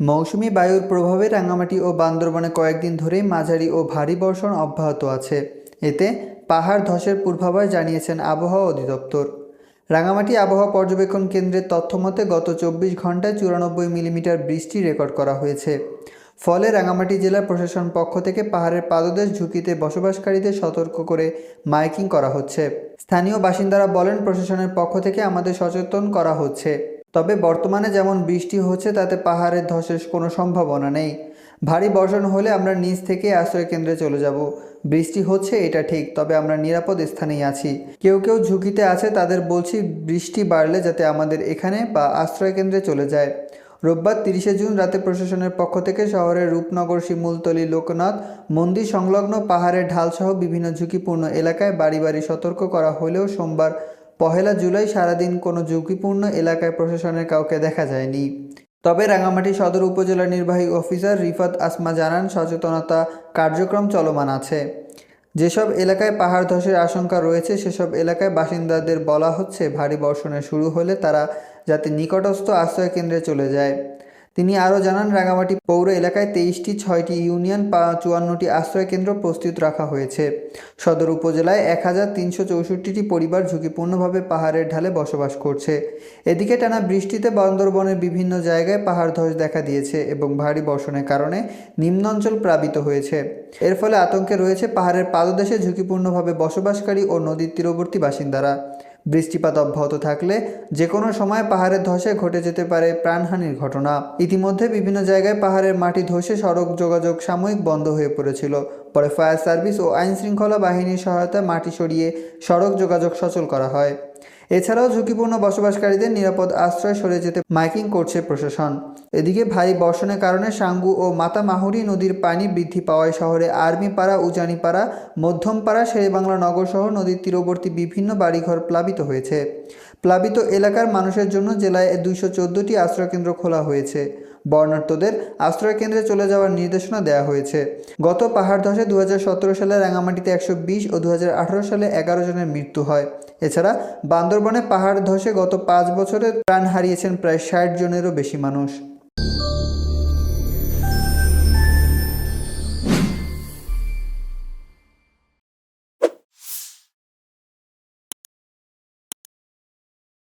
মৌসুমি বায়ুর প্রভাবে রাঙামাটি ও বান্দরবনে কয়েকদিন ধরেই মাঝারি ও ভারী বর্ষণ অব্যাহত আছে। এতে পাহাড় ধসের পূর্বাভাস জানিয়েছেন আবহাওয়া অধিদপ্তর। রাঙামাটি আবহাওয়া পর্যবেক্ষণ কেন্দ্রের তথ্যমতে গত চব্বিশ ঘন্টায় চুরানব্বই মিলিমিটার বৃষ্টি রেকর্ড করা হয়েছে। ফলে রাঙামাটি জেলা প্রশাসন পক্ষ থেকে পাহাড়ের পাদদেশ ঝুঁকিতে বসবাসকারীদের সতর্ক করে মাইকিং করা হচ্ছে। স্থানীয় বাসিন্দারা বলেন, প্রশাসনের পক্ষ থেকে আমাদের সচেতন করা হচ্ছে। তবে বর্তমানে যেমন বৃষ্টি হচ্ছে, তাতে পাহাড়ের ধসের কোনো সম্ভাবনা নেই। ভারী বর্ষণ হলে আমরা নিচ থেকে আশ্রয় কেন্দ্রে চলে যাব। বৃষ্টি হচ্ছে, এটা ঠিক, তবে আমরা নিরাপদ স্থানেই আছি। কেউ কেউ ঝুঁকিতে আছে, তাদের বলছি বৃষ্টি বাড়লে যাতে আমাদের এখানে বা আশ্রয় কেন্দ্রে চলে যায়। রোববার তিরিশে জুন রাতে প্রশাসনের পক্ষ থেকে শহরের রূপনগর, শিমুলতলি, লোকনাথ, মন্দির সংলগ্ন পাহাড়ের ঢালসহ বিভিন্ন ঝুঁকিপূর্ণ এলাকায় বাড়ি বাড়ি সতর্ক করা হলেও সোমবার পহেলা জুলাই সারাদিন কোনো ঝুঁকিপূর্ণ এলাকায় প্রশাসনের কাউকে দেখা যায়নি। তবে রাঙামাটি সদর উপজেলা নির্বাহী অফিসার রিফাত আসমা জানান, সচেতনতা কার্যক্রম চলমান আছে। যেসব এলাকায় পাহাড় ধসের আশঙ্কা রয়েছে, সেসব এলাকায় বাসিন্দাদের বলা হচ্ছে, ভারী বর্ষণের শুরু হলে তারা যাতে নিকটস্থ আশ্রয় কেন্দ্রে চলে যায়। তিনি আরও জানান, রাঙামাটি পৌর এলাকায় তেইশটি, ছয়টি ইউনিয়ন চুয়ান্নটি আশ্রয় কেন্দ্র প্রস্তুত রাখা হয়েছে। সদর উপজেলায় এক হাজার তিনশো চৌষট্টিটি পরিবার ঝুঁকিপূর্ণভাবে পাহাড়ের ঢালে বসবাস করছে। এদিকে টানা বৃষ্টিতে বান্দরবনের বিভিন্ন জায়গায় পাহাড় ধস দেখা দিয়েছে এবং ভারী বর্ষণের কারণে নিম্নাঞ্চল প্লাবিত হয়েছে। এর ফলে আতঙ্কে রয়েছে পাহাড়ের পাদদেশে ঝুঁকিপূর্ণভাবে বসবাসকারী ও নদীর তীরবর্তী বাসিন্দারা। বৃষ্টিপাত অব্যাহত থাকলে যে কোনো সময় পাহাড়ের ধসে ঘটে যেতে পারে প্রাণহানির ঘটনা। ইতিমধ্যে বিভিন্ন জায়গায় পাহাড়ের মাটি ধসে সড়ক যোগাযোগ সাময়িক বন্ধ হয়ে পড়েছিল। পরে ফায়ার সার্ভিস ও আইনশৃঙ্খলা বাহিনীর সহায়তায় মাটি সরিয়ে সড়ক যোগাযোগ সচল করা হয়। এছাড়াও ঝুঁকিপূর্ণ বসবাসকারীদের নিরাপদ আশ্রয় সরে যেতে মাইকিং করছে প্রশাসন। এদিকে ভারী বর্ষণের কারণে সাঙ্গু ও মাতা মাহুরি নদীর পানি বৃদ্ধি পাওয়ায় শহরে আর্মিপাড়া, উজানিপাড়া, মধ্যমপাড়া, শেরেবাংলা নগর সহ নদীর তীরবর্তী বিভিন্ন বাড়িঘর প্লাবিত হয়েছে। প্লাবিত এলাকার মানুষের জন্য জেলায় দুইশো চোদ্দোটি আশ্রয়কেন্দ্র খোলা হয়েছে। বর্ণার্থদের আশ্রয়কেন্দ্রে চলে যাওয়ার নির্দেশনা দেওয়া হয়েছে। গত পাহাড় ধসে দু হাজার সতেরো সালে রাঙামাটিতে একশো বিশ ও দু হাজার আঠারো সালে এগারো জনের মৃত্যু হয়। এছাড়া বান্দরবনে পাহাড় ধসে গত পাঁচ বছরে প্রাণ হারিয়েছেন প্রায় ষাট জনেরও বেশি মানুষ।